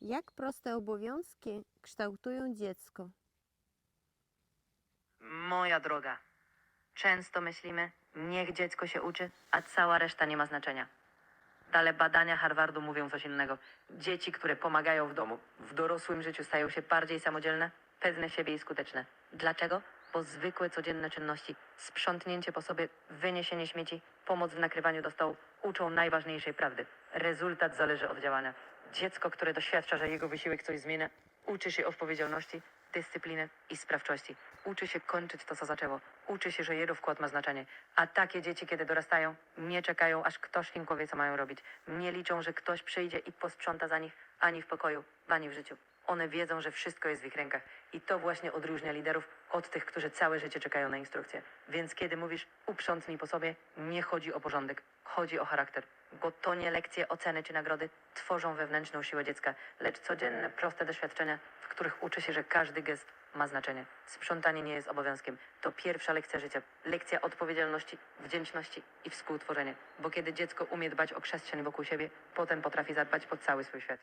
Jak proste obowiązki kształtują dziecko? Moja droga, często myślimy, niech dziecko się uczy, a cała reszta nie ma znaczenia. Ale badania Harvardu mówią coś innego. Dzieci, które pomagają w domu, w dorosłym życiu stają się bardziej samodzielne, pewne siebie i skuteczne. Dlaczego? Bo zwykłe, codzienne czynności, sprzątnięcie po sobie, wyniesienie śmieci, pomoc w nakrywaniu do stołu, uczą najważniejszej prawdy. Rezultat zależy od działania. Dziecko, które doświadcza, że jego wysiłek coś zmienia, uczy się odpowiedzialności, dyscypliny i sprawczości. Uczy się kończyć to, co zaczęło. Uczy się, że jego wkład ma znaczenie. A takie dzieci, kiedy dorastają, nie czekają, aż ktoś im powie, co mają robić. Nie liczą, że ktoś przyjdzie i posprząta za nich ani w pokoju, ani w życiu. One wiedzą, że wszystko jest w ich rękach. I to właśnie odróżnia liderów od tych, którzy całe życie czekają na instrukcje. Więc kiedy mówisz uprzątnij po sobie, nie chodzi o porządek, chodzi o charakter. Bo to nie lekcje, oceny czy nagrody tworzą wewnętrzną siłę dziecka, lecz codzienne, proste doświadczenia, w których uczy się, że każdy gest ma znaczenie. Sprzątanie nie jest obowiązkiem. To pierwsza lekcja życia. Lekcja odpowiedzialności, wdzięczności i współtworzenia. Bo kiedy dziecko umie dbać o przestrzeń wokół siebie, potem potrafi zadbać o cały swój świat.